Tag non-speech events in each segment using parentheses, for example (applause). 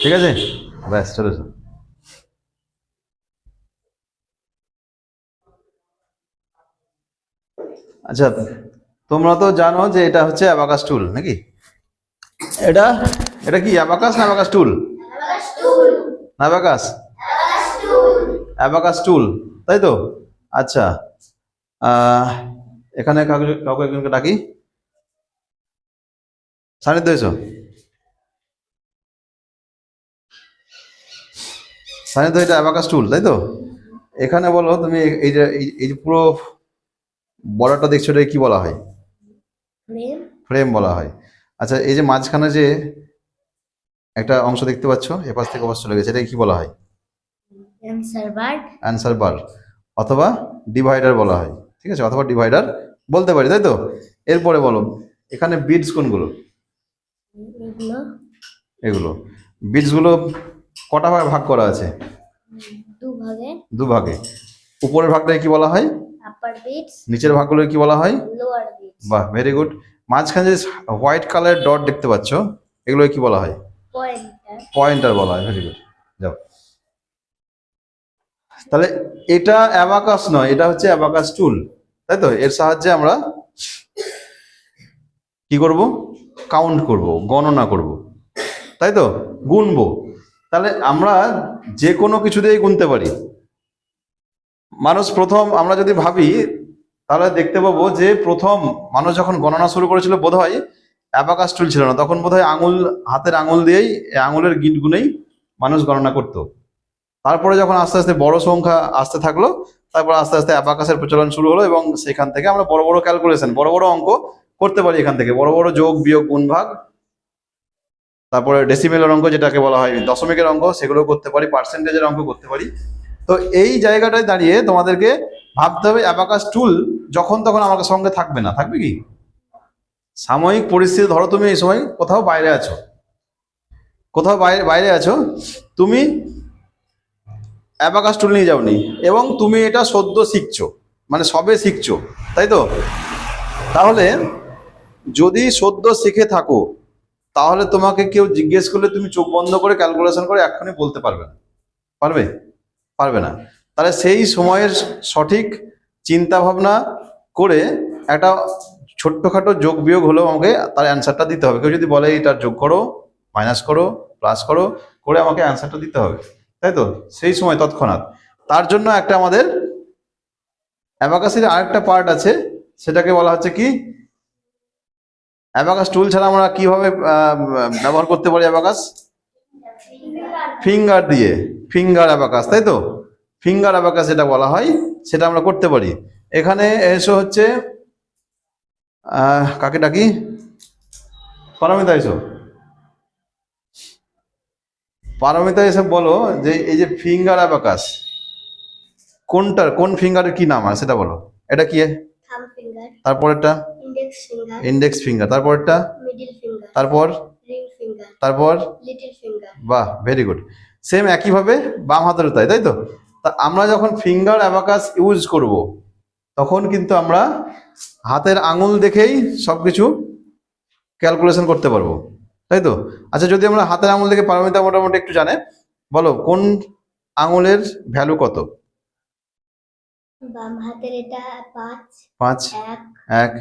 ঠিক আছে? ব্যাস চলে এসো আচ্ছা তোমরা তো জানো যে এটা হচ্ছে অ্যাবাকাস টুল নাকি? এটা? এটা কি অ্যাবাকাস না অ্যাবাকাস টুল? না অ্যাবাকাস? অ্যাবাকাস টুল। তাই তো? আচ্ছা আহ, এখানে কাউকে কাউকে একজনকে ডাকি। সানিধ্য এসো সানিধ্য এটা অ্যাবাকাস টুল তাই তো? এখানে বলো তুমি এই- যে এই- যে পুরো বর্ডারটা দেখছ এটা কি বলা হয়? ফ্রেম ফ্রেম বলা হয়। আচ্ছা এই যে মাঝখানে যে একটা অংশ দেখতে পাচ্ছ এপাশ থেকে ওপাশ চলে গেছে এটা কি বলা হয়? অ্যান্সার বার অথবা ডিভাইডার বলা হয় ঠিক আছে? অথবা ডিভাইডার বলতে পারি তাই তো? এরপরে বলো এখানে বিটস কোনগুলো? এগুলো। এগুলো। বিটসগুলো কটা ভাগে ভাগ করা আছে? দু ভাগে উপরের ভাগটাকে কি বলা হয়? আপার বিটস নিচের ভাগগুলো কি বলা হয়? লোয়ার বিটস বাহ ভেরি গুড মাঝখানে যে হোয়াইট কালার ডট দেখতে পাচ্ছ এগুলো কি বলা হয়? পয়েন্টার পয়েন্টার বলা হয় ভেরি গুড যাও। তাহলে এটা অ্যাবাকাস নয় এটা হচ্ছে অ্যাবাকাস টুল তাই তো? এর সাহায্যে আমরা কি করব? কাউন্ট করব গণনা করব তাই তো? গুনবো। তাহলে আমরা যে কোনো কিছু দিয়েই গুনতে পারি। মানুষ প্রথম আমরা যদি ভাবি, তাহলে দেখতে পাবো যে প্রথম মানুষ যখন গণনা শুরু করেছিল বোধ হয় অ্যাবাকাস টুল ছিল না, তখন বোধহয় আঙুল, হাতের আঙুল দিয়েই আঙুলের গিট গুনেই মানুষ গণনা করত। তারপরে যখন আস্তে আস্তে বড় সংখ্যা আসতে থাকল, তারপর আস্তে আস্তে অ্যাবাকাসের প্রচলন শুরু হলো এবং সেখান থেকে আমরা বড় বড় ক্যালকুলেশন বড় বড় অঙ্ক করতে পারি এখান থেকে। বড় বড় যোগ, বিয়োগ গুণ ভাগ তারপরে ডেসিমেলের অঙ্ক যেটাকে বলা হয় দশমিকের অঙ্ক সেগুলো করতে পারি পার্সেন্টেজের অঙ্ক করতে পারি। তো এই জায়গাটায় দাঁড়িয়ে তোমাদেরকে ভাবতে হবে অ্যাবাকাস টুল যখন তখন আমার সঙ্গে থাকবে না। থাকবে কি? সাময়িক পরিস্থিতি, ধরো তুমি এই সময় কোথাও বাইরে আছো। কোথাও বাইরে বাইরে আছো, তুমি অ্যাবাকাস টুল নিয়ে যাওনি এবং তুমি এটা সদ্য শিখছো মানে সবে শিখছো, তাই তো? তাহলে যদি সদ্য শিখে থাকো তাহলে তোমাকে কেউ জিজ্ঞেস করলে তুমি চোখ বন্ধ করে ক্যালকুলেশন করে এক্ষুনি বলতে পারবে না। পারবে? পারবে না। তাহলে সেই সময়ের সঠিক চিন্তা ভাবনা করে একটা ছোট্টখাটো যোগ বিয়োগ হলেও আমাকে তার অ্যান্সারটা দিতে হবে। কেউ যদি বলে এটার যোগ করো মাইনাস করো প্লাস করো, করে আমাকে অ্যান্সারটা দিতে হবে। তাই তো? সেই সময় তৎক্ষণাৎ। তার জন্য একটা আমাদের অ্যাবাকাসের আরেকটা পার্ট আছে, সেটাকে বলা হচ্ছে কি? অ্যাবাকাস টুল ছাড়া আমরা কীভাবে ব্যবহার করতে পারি অ্যাবাকাস? ফিঙ্গার দিয়ে ফিঙ্গার অ্যাবাকাস, তাই তো? ফিঙ্গার অ্যাবাকাস যেটা বলা হয়, সেটা আমরা করতে পারি। এখানে এসো হচ্ছে কাকে ডাকি? পারমিতা এসো। পারমিতা এসে বলো যে, এই যে ফিঙ্গার অ্যাবাকাস, কোনটার, কোন ফিঙ্গারের কি নাম আছে সেটা বলো। এটা কি ফিঙ্গার তারপরেরটা? ইন্ডেক্স ফিঙ্গার ইন্ডেক্স ফিঙ্গার তারপরেরটা? মিডল ফিঙ্গার তারপর? রিং ফিঙ্গার তারপর? লিটল ফিঙ্গার বাহ ভেরি গুড সেম একইভাবে বাম হাতের তাই তাই তো? তা আমরা যখন ফিঙ্গার অ্যাবাকাস ইউজ করব তখন কিন্তু আমরা হাতের আঙুল দেখেই সবকিছু ক্যালকুলেশন করতে পারব তাই তো? আচ্ছা যদি আমরা হাতের আঙুল দেখে পারমিতা মোটামুটি একটু জানে বলো কোন আঙুলের ভ্যালু কত? বাম হাতের এটা পাঁচ পাঁচ এক এক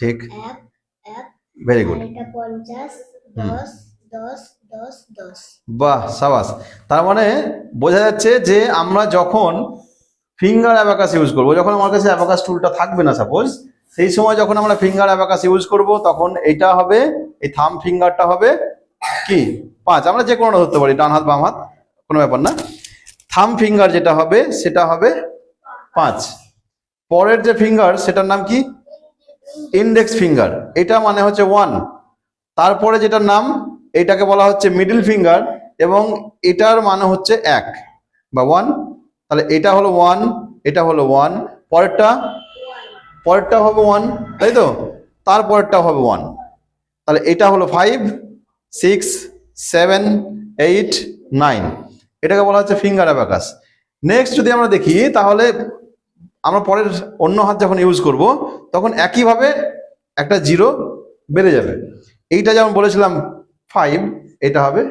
ঠিক। এক এক ভেরি গুড এটা পঞ্চাশ দশ দশ দশ দশ। বাহ সাবাস। তার মানে বোঝা যাচ্ছে যে আমরা যখন ফিঙ্গার অ্যাবাকাস ইউজ করব যখন আমার কাছে অ্যাবাকাস টুলটা থাকবে না সাপোজ সেই সময় যখন আমরা ফিঙ্গার অ্যাবাকাস ইউজ করব তখন এটা হবে এই থাম ফিঙ্গারটা হবে কি? পাঁচ। আমরা যে কোনোটা ধরতে পারি ডান হাত বাম হাত কোনো ব্যাপার না। থাম ফিঙ্গার যেটা হবে সেটা হবে পাঁচ। পরের যে ফিঙ্গার সেটার নাম কি? ইন্ডেক্স ফিঙ্গার এটা মানে হচ্ছে ওয়ান তারপরে যেটার নাম? এটাকে বলা হচ্ছে মিডিল ফিঙ্গার এবং এটার মানে হচ্ছে এক বা ওয়ান তাহলে এটা হলো ওয়ান এটা হলো ওয়ান পরেরটা? পরেরটা হবে ওয়ান তাই তো? তারপরেরটা হবে ওয়ান তাহলে এটা হলো five six seven eight nine এটাকে বলা হচ্ছে ফিঙ্গার অ্যাবাকাস নেক্সট যদি আমরা দেখি, তাহলে আমরা পরের অন্য হাত যখন ইউজ করব, তখন একইভাবে একটা জিরো বেড়ে যাবে। এইটা যেমন বলেছিলাম ফাইভ এটা হবে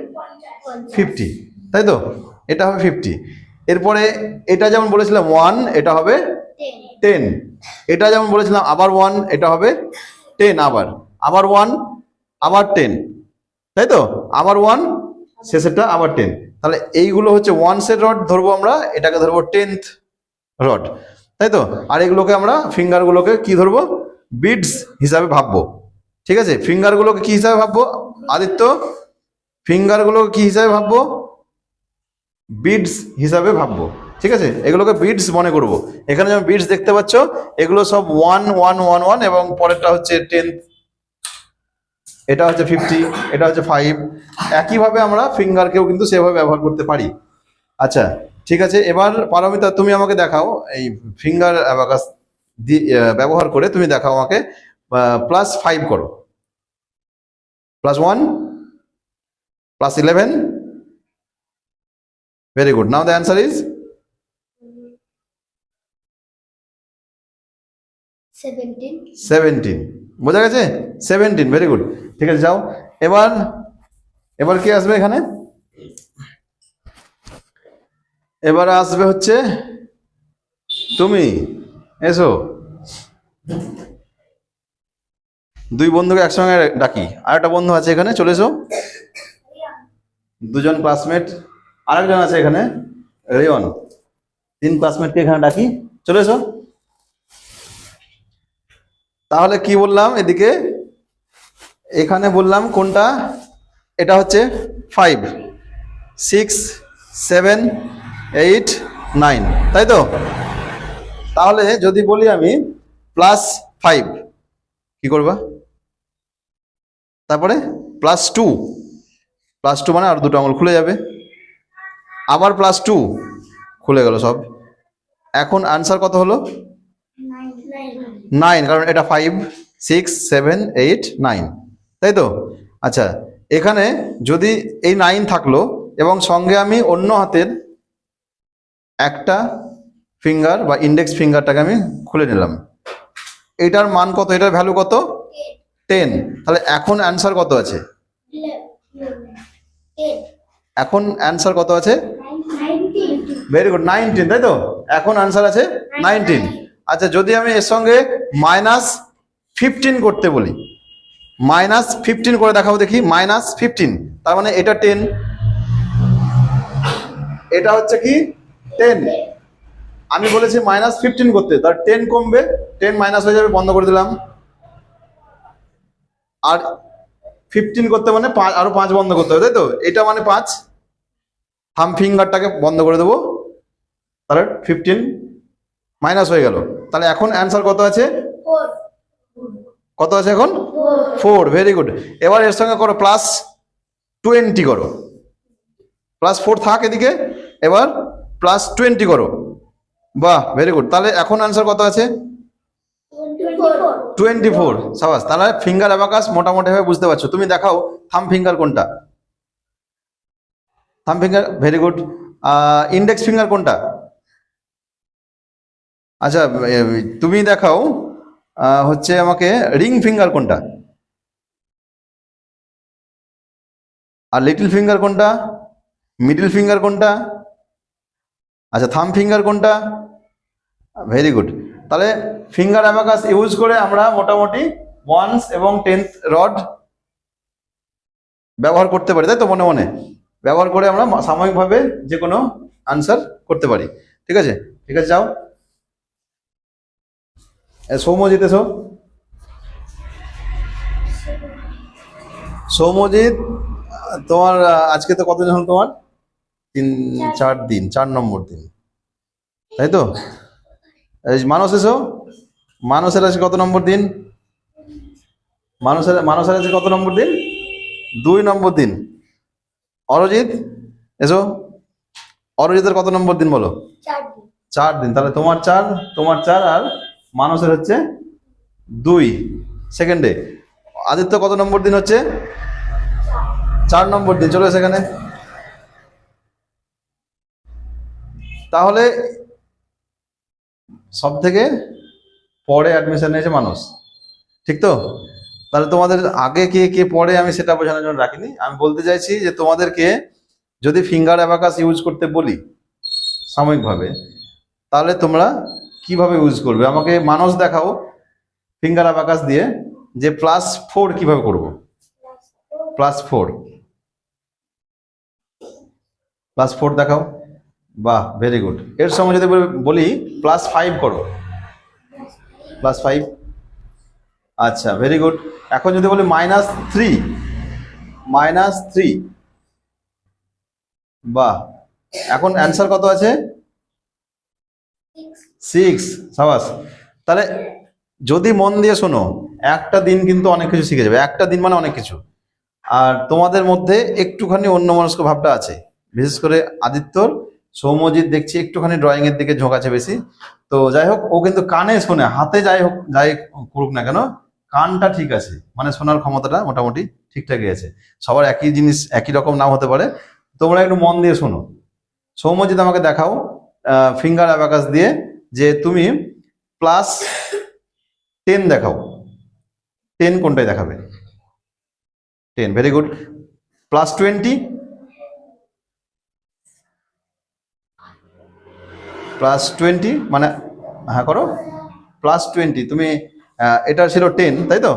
ফিফটি তাই তো? এটা হবে ফিফটি এরপরে এটা যেমন বলেছিলাম ওয়ান এটা হবে টেন এটা যেমন বলেছিলাম আবার ওয়ান এটা হবে টেন আবার। আবার ওয়ান আবার টেন তাই তো? আবার ওয়ান শেষেরটা আবার টেন তাহলে এইগুলো হচ্ছে ওয়ান্সের রড ধরবো আমরা, এটাকে ধরবো টেন্থ রড তাই তো আর এগুলোকে আমরা ফিঙ্গারগুলোকে কি ধরবো? বিডস হিসাবে ভাববো। ঠিক আছে? ফিঙ্গারগুলোকে কি হিসাবে ভাববো? আদিত্য ফিঙ্গারগুলোকে কি হিসাবে ভাববো? বিডস হিসাবে ভাববো। ঠিক আছে? এগুলোকে বিডস মনে করব। এখানে যেমন বিডস দেখতে পাচ্ছ, এগুলো সব ওয়ান ওয়ান ওয়ান ওয়ান এবং পরেরটা হচ্ছে টেন্থ এটা হচ্ছে ফিফটি এটা হচ্ছে ফাইভ একইভাবে আমরা ফিঙ্গারকেও কিন্তু সেভাবে ব্যবহার করতে পারি। আচ্ছা ঠিক আছে এবার পারমিতা তুমি আমাকে দেখাও এই ফিঙ্গার অ্যাবাকাস ব্যবহার করে তুমি দেখাও আমাকে প্লাস ফাইভ করো। Plus one plus eleven very good now the answer is seventeen seventeen বোঝা গেছে? সেভেন্টিন ভেরি গুড ঠিক আছে যাও। এবার এবার কি আসবে এখানে? এবার আসবে হচ্ছে তুমি, এসো। দুই বন্ধুকে একসঙ্গে ডাকি। আর একটা বন্ধু আছে এখানে, চলে এসো। দুজন ক্লাসমেট আরেকজন আছে এখানে রেয়ন তিন ক্লাসমেটকে এখানে ডাকি। চলে এসো। তাহলে কি বললাম এদিকে? এখানে বললাম কোনটা? এটা হচ্ছে five six seven eight nine, তাই তো? তাহলে যদি বলি আমি প্লাস ফাইভ, কি করবা? তারপরে প্লাস টু প্লাস টু মানে আর দুটো আঙুল খুলে যাবে। আবার প্লাস টু, খুলে গেল সব। এখন আনসার কত হলো? নাইন, কারণ এটা five, six, seven, eight, nine, তাই তো? আচ্ছা এখানে যদি এই নাইন থাকল এবং সঙ্গে আমি অন্য হাতের একটা ফিঙ্গার বা ইন্ডেক্স ফিঙ্গারটাকে আমি খুলে নিলাম। এটার মান কত? এটার ভ্যালু কত? টেন তাহলে এখন অ্যান্সার কত আছে? এখন অ্যান্সার কত আছে? ভেরি গুড নাইনটিন তাই তো? এখন আনসার আছে নাইনটিন আচ্ছা যদি আমি এর সঙ্গে মাইনাস ফিফটিন করতে বলি মাইনাস ফিফটিন করে দেখাবো দেখি মাইনাস ফিফটিন তার মানে এটা টেন এটা হচ্ছে কি? টেন আমি বলেছি মাইনাস ফিফটিন করতে তার টেন কমবে টেন মাইনাস হয়ে যাবে বন্ধ করে দিলাম। আর ফিফটিন করতে মানে পাঁচ আরও পাঁচ বন্ধ করতে হবে তাই তো? এটা মানে পাঁচ। থাম ফিঙ্গারটাকে বন্ধ করে দেবো। তাহলে ফিফটিন মাইনাস হয়ে গেল। তাহলে এখন অ্যান্সার কত আছে? কত আছে এখন? ফোর ভেরি গুড এবার এর সঙ্গে করো প্লাস টোয়েন্টি করো। প্লাস ফোর থাক এদিকে। এবার প্লাস টোয়েন্টি করো। বাহ ভেরি গুড তাহলে এখন অ্যান্সার কত আছে? টোয়েন্টি ফোর সাবাস তাহলে ফিঙ্গার অ্যাবাকাস মোটামুটিভাবে বুঝতে পারছ। তুমি দেখাও থাম ফিঙ্গার কোনটা? Thumb finger very good index finger কোনটা? আচ্ছা তুমি দেখাও হচ্ছে আমাকে রিং ফিঙ্গার কোনটা? আর লিটল ফিঙ্গার কোনটা? মিডল ফিঙ্গার কোনটা? আচ্ছা থাম ফিঙ্গার কোনটা? ভেরি গুড তাহলে ফিঙ্গার অ্যাবাকাস ইউজ করে আমরা মোটামুটি ওয়ান্স এবং টেন্থ রড ব্যবহার করতে পারি তাই তো মনে মনে? ব্যবহার করে আমরা সাময়িকভাবে যে কোনো আনসার করতে পারি। ঠিক আছে? ঠিক আছে যাও। এ, সৌম্যজিৎ এসো। সৌম্যজিৎ তোমার আজকে তো কতদিন হলো তোমার? তিন চার দিন। চার নম্বর দিন। তাই তো? মানস এসো? মানসের আছে কত নম্বর দিন? মানুষের মানুষের আছে কত নম্বর দিন? দুই নম্বর দিন। অরজিৎ এসো। অরজিতের কত নম্বর দিন বলো? চার দিন। চার দিন। তাহলে তোমার চার তোমার চার আর মানুষের হচ্ছে দুই। সেকেন্ডে। আদিত্য কত নম্বর দিন হচ্ছে? চার। নম্বর দিন। চলো সেখানে তাহলে সব থেকে পরে অ্যাডমিশন নিয়েছে মানুষ। ঠিক তো? তাহলে তোমাদের আগে কে কে পড়ে আমি সেটা বোঝানোর জন্য রাখিনি। আমি বলতে চাইছি যে তোমাদেরকে যদি ফিঙ্গার অ্যাবাকাস ইউজ করতে বলি সাময়িকভাবে, তাহলে তোমরা কীভাবে ইউজ করবে? আমাকে মানুষ দেখাও ফিঙ্গার অ্যাবাকাস দিয়ে যে প্লাস ফোর কীভাবে করব? প্লাস ফোর প্লাস ফোর দেখাও। বাহ ভেরি গুড এর সময় যদি বলি- প্লাস ফাইভ করো। প্লাস ফাইভ আচ্ছা ভেরি গুড এখন যদি বলি মাইনাস থ্রি মাইনাস থ্রি বাহ। এখন অ্যান্সার কত আছে? সিক্স সাবাস। তাহলে যদি মন দিয়ে শোনো, একটা দিন কিন্তু অনেক কিছু শিখে যাবে। একটা দিন মানে অনেক কিছু। আর তোমাদের মধ্যে একটুখানি অন্যমনস্ক ভাবটা আছে। বিশেষ করে আদিত্যর সৌম্যজিৎ দেখছি, একটুখানি ড্রয়িং এর দিকে ঝোঁক আছে বেশি। তো যাই হোক, ও কিন্তু কানে শোনে, হাতে যাই হোক, যাই করুক না কেন, কানটা ঠিক আছে মানে শোনার ক্ষমতাটা মোটামুটি ঠিকঠাকই আছে। সবার একই জিনিস, একই রকম নাও হতে পারে। তোমরা একটু মন দিয়ে শোনো। সৌম্যজিৎ আমাকে দেখাও ফিঙ্গার অ্যাবাকাস দিয়ে, যে তুমি প্লাস টেন দেখাও। টেন কোনটাই দেখাবে? Ten very good plus twenty plus twenty মানে হ্যাঁ করো প্লাস টোয়েন্টি তুমি এটা ছিল টেন তাই তো?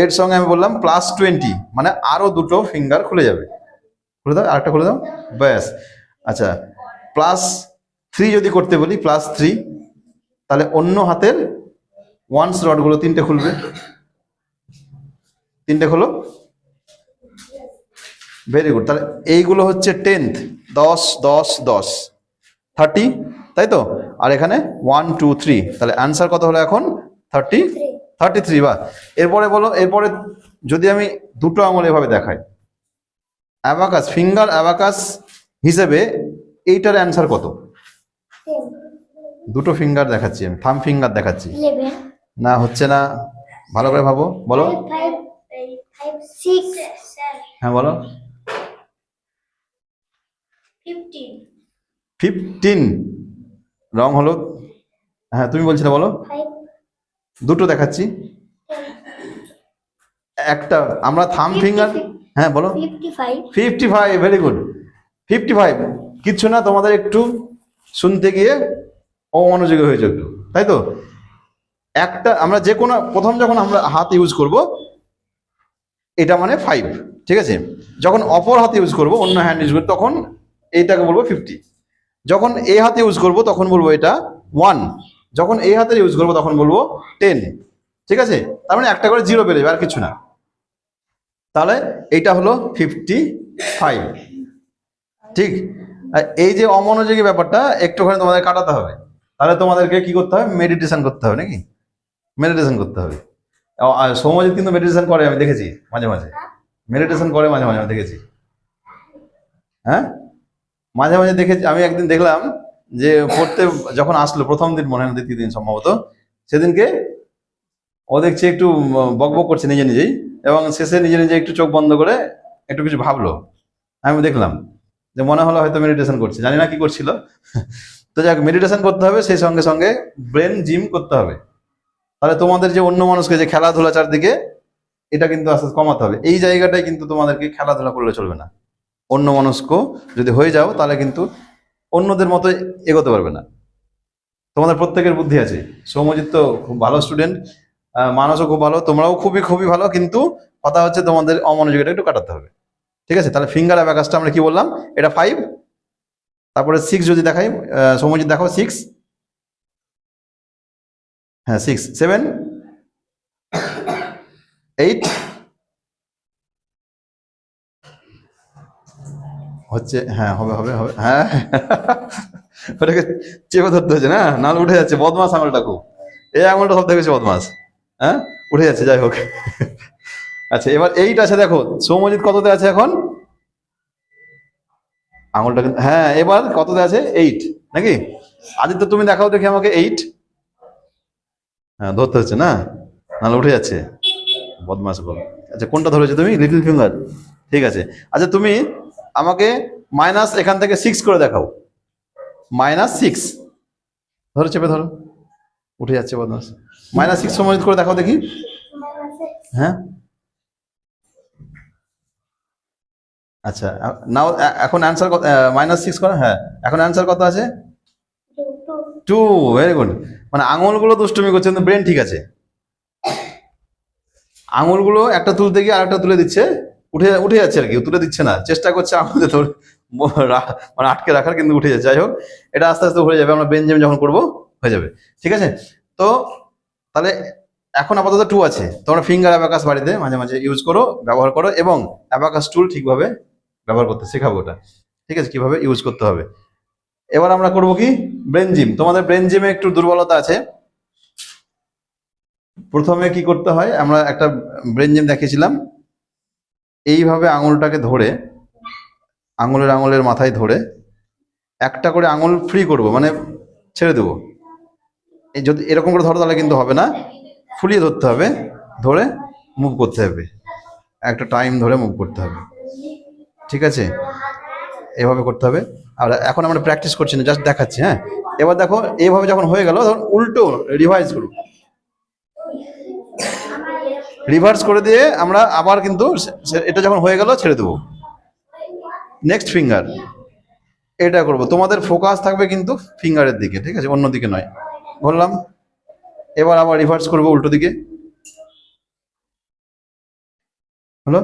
এর সঙ্গে আমি বললাম প্লাস টোয়েন্টি মানে আরও দুটো ফিঙ্গার খুলে যাবে। খুলে দাও, আরেকটা খুলে দাও। ব্যাস আচ্ছা প্লাস থ্রি যদি করতে বলি প্লাস থ্রি তাহলে অন্য হাতের ওয়ান্স রডগুলো তিনটে খুলবে। তিনটে খোলো। ভেরি গুড তাহলে এইগুলো হচ্ছে টেন্থ দশ দশ দশ থার্টি তাই তো? আর এখানে ওয়ান টু থ্রি তাহলে অ্যান্সার কত হলো এখন? থার্টি থার্টি থ্রি বা এরপরে বলো এরপরে যদি আমি দুটো আঙুল এভাবে দেখাই। অ্যাবাকাস ফিঙ্গার অ্যাবাকাস হিসেবে এইটার অ্যান্সার কত? দুটো ফিঙ্গার দেখাচ্ছি আমি। থাম ফিঙ্গার দেখাচ্ছি। না হচ্ছে না। ভালো করে ভাবো। বলো। হ্যাঁ বলো। ফিফটিন রং হলো? হ্যাঁ তুমি বলছিলে বলো। দুটো দেখাচ্ছি। একটা আমরা থাম ফিঙ্গার হ্যাঁ বলো। Fifty five very good fifty five কিচ্ছু না তোমাদের একটু শুনতে গিয়ে অমনোযোগী হয়েছে একটু তাই তো? একটা আমরা যে কোনো প্রথম যখন আমরা হাত ইউজ করব এটা মানে ফাইভ ঠিক আছে? যখন অপর হাত ইউজ করব অন্য হ্যান্ড ইউজ করব তখন এইটাকে বলব ফিফটি যখন এই হাতে ইউজ করব তখন বলব এটা ওয়ান যখন এই হাতে ইউজ করব তখন বলব টেন ঠিক আছে? তার মানে একটা করে জিরো বেড়ে যাবে আর কিছু না। তাহলে এইটা হলো ফিফটি ফাইভ ঠিক এই যে অমনোযোগী ব্যাপারটা একটুখানি তোমাদের কাটাতে হবে। তাহলে তোমাদেরকে কি করতে হবে? মেডিটেশন করতে হবে নাকি? মেডিটেশন করতে হবে। ও, কিন্তু মেডিটেশন করে আমি দেখেছি মাঝে মাঝে। মেডিটেশন করে মাঝে মাঝে আমি দেখেছি। হ্যাঁ? মাঝে মাঝে দেখেছি, আমি একদিন দেখলাম যে পড়তে যখন আসলো, প্রথম দিন মনে হয় দ্বিতীয় দিন সম্ভবত, সেদিনকে ও দেখছি একটু বক বক করছে নিজে নিজেই এবং শেষে নিজে নিজে একটু চোখ বন্ধ করে একটু কিছু ভাবলো। আমি দেখলাম যে মনে হলো হয়তো মেডিটেশন করছে, জানি না কি করছিল। (laughs) তো যাক মেডিটেশন করতে হবে, সেই সঙ্গে সঙ্গে ব্রেন জিম করতে হবে। তাহলে তোমাদের যে অন্য মানুষকে যে খেলাধুলা চারদিকে, এটা কিন্তু আস্তে কমাতে হবে। এই জায়গাটায় কিন্তু তোমাদেরকে খেলাধুলা করলে চলবে না। অন্য মানুষকে যদি হয়ে যাও তাহলে কিন্তু অন্যদের মতো এগোতে পারবে না। তোমাদের প্রত্যেকের বুদ্ধি আছে। সৌমজিৎ তো খুব ভালো স্টুডেন্ট মানসও খুব ভালো তোমরাও খুবই খুবই ভালো কিন্তু কথা হচ্ছে তোমাদের অমনোযোগীটা একটু কাটাতে হবে। ঠিক আছে? তাহলে ফিঙ্গার অ্যাবাকাসটা আমরা কি বললাম? এটা ফাইভ তারপরে সিক্স যদি দেখাই আহ, সৌম্যজিৎ দেখো সিক্স হ্যাঁ সিক্স সেভেন এইট হচ্ছে হ্যাঁ হবে হবে হবে হ্যাঁ। ওটাকে চেপে ধরতে হচ্ছে না, নাহলে উঠে যাচ্ছে বদমাস আঙুলটা খুব। এই আঙুলটা সব থেকে বেশি বদমাস হ্যাঁ? উঠে যাচ্ছে, যাই হোক। আচ্ছা এবার এইট আছে, দেখো সৌমজিৎ কততে আছে এখন? আঙুলটা কিন্তু হ্যাঁ এবার কততে আছে? এইট নাকি? আদিত্য, তুমি দেখাও দেখি আমাকে এইট হ্যাঁ ধরতে হচ্ছে না, নাহলে উঠে যাচ্ছে। বদমাস বল। আচ্ছা কোনটা ধরেছো তুমি? Little finger. ঠিক আছে। আচ্ছা তুমি আমাকে মাইনাস এখান থেকে সিক্স করে দেখাও। মাইনাস সিক্স ধরো, চেপে ধরো। উঠে যাচ্ছে বদমাস। মাইনাস সিক্স সময় করে দেখাও দেখি। হ্যাঁ? আচ্ছা নাও এখন অ্যান্সার মাইনাস সিক্স করে? হ্যাঁ। এখন অ্যান্সার কত আছে? টু ভেরি গুড মানে আঙুলগুলো দুষ্টুমি করছে, কিন্তু ব্রেন ঠিক আছে। আঙুলগুলো একটা তুলতে গিয়ে আর একটা তুলে দিচ্ছে। উঠে উঠে যাচ্ছে আর কি তুলে দিচ্ছে না। চেষ্টা করছে আমাদের তোর মানে আটকে রাখার, কিন্তু উঠে যাচ্ছে। যাই হোক, এটা আস্তে আস্তে হয়ে যাবে। আমরা বেঞ্জাম যখন করব, হয়ে যাবে। ঠিক আছে? তো, তাহলে এখন আপাতত টু আছে। তোমরা ফিঙ্গার অ্যাবাকাস বাড়িতে মাঝে মাঝে ইউজ করো, ব্যবহার করো এবং অ্যাবাকাস টুল ঠিকভাবে ব্যবহার করতে শেখাবো ওটা। ঠিক আছে? কীভাবে ইউজ করতে হবে। এবার আমরা করব কি? ব্রেন জিম তোমাদের ব্রেন জিমে একটু দুর্বলতা আছে। প্রথমে কি করতে হয়? আমরা একটা ব্রেন জিম দেখিয়েছিলাম। এইভাবে আঙুলটাকে ধরে, আঙুলের আঙুলের মাথায় ধরে একটা করে আঙুল ফ্রি করব মানে ছেড়ে দেবো। এই যদি এরকম করে ধরো তাহলে কিন্তু হবে না। ফুলিয়ে ধরতে হবে, ধরে মুভ করতে হবে। একটা টাইম ধরে মুভ করতে হবে। ঠিক আছে? এভাবে করতে হবে। আর এখন আমরা প্র্যাকটিস করছি না জাস্ট দেখাচ্ছি হ্যাঁ? এবার দেখো এইভাবে যখন হয়ে গেল, তখন উল্টো রিভাইজ করো। রিভার্স করে দিয়ে আমরা আবার কিন্তু এটা যখন হয়ে গেল ছেড়ে দেবো। নেক্সট ফিঙ্গার এটা করব। তোমাদের ফোকাস থাকবে কিন্তু ফিঙ্গারের দিকে, ঠিক আছে? অন্য দিকে নয়। বললাম, এবার আবার রিভার্স করব উল্টো দিকে। হলো?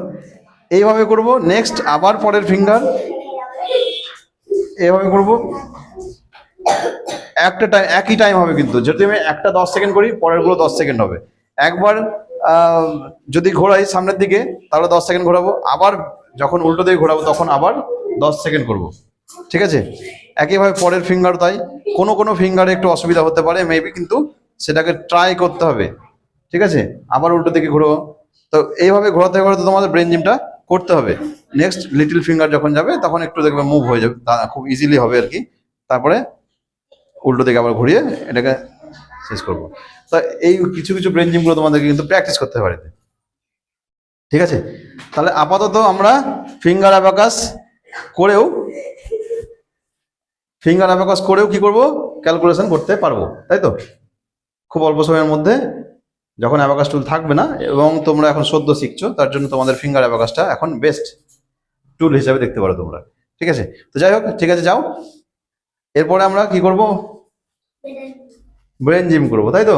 এইভাবে করব। নেক্সট আবার পরের ফিঙ্গার এইভাবে করব। একটা টাইম একই টাইম হবে কিন্তু। যদি আমি একটা দশ সেকেন্ড করি পরেরগুলো দশ সেকেন্ড হবে। একবার যদি ঘোরাই সামনের দিকে, তাহলে দশ সেকেন্ড ঘোরাবো। আবার যখন উল্টো দিকে ঘোরাবো, তখন আবার দশ সেকেন্ড করব। ঠিক আছে? একইভাবে পরের ফিঙ্গার তাই। কোনো কোনো ফিঙ্গারে একটু অসুবিধা হতে পারে মেবি কিন্তু সেটাকে ট্রাই করতে হবে। ঠিক আছে? আবার উল্টো দিকে ঘুরো তো এইভাবে ঘোরাতে ঘোরাতে তোমাদের ব্রেন জিমটা করতে হবে। নেক্সট লিটল ফিঙ্গার যখন যাবে, তখন একটু দেখবে মুভ হয়ে যাবে। খুব ইজিলি হবে আর কি। তারপরে উল্টো দিকে আবার ঘুরিয়ে এটাকে শেষ করব। তা এই কিছু কিছু ব্রেন জিমগুলো তোমাদেরকে কিন্তু প্র্যাকটিস করতে হবে ঠিক আছে? তাহলে আপাতত আমরা ফিঙ্গার অ্যাবাকাস করেও ফিঙ্গার অ্যাবাকাস করেও কি করব? ক্যালকুলেশন করতে পারব, তাই তো? খুব অল্প সময়ের মধ্যে যখন অ্যাবাকাস টুল থাকবে না এবং তোমরা এখন সদ্য শিখছো, তার জন্য তোমাদের ফিঙ্গার অ্যাবাকাসটা এখন বেস্ট টুল হিসাবে দেখতে পারো তোমরা। ঠিক আছে? তো যাই হোক, ঠিক আছে, যাও। এরপরে আমরা কি করব? ব্রেন জিম করব, তাই তো?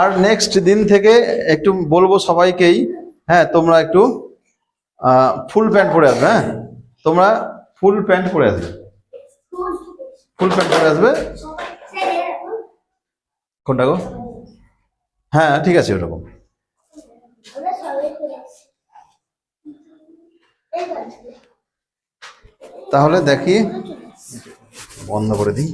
আর নেক্সট দিন থেকে একটু বলব সবাইকেই হ্যাঁ তোমরা একটু ফুল প্যান্ট পরে আসবে হ্যাঁ? তোমরা ফুল প্যান্ট পরে আসবে। ফুল প্যান্ট পরে আসবে? কোনটা গো? হ্যাঁ ঠিক আছে, ওরকম আমরা সবাই করে আসি এই তাহলে দেখি বন্ধ করে দিই।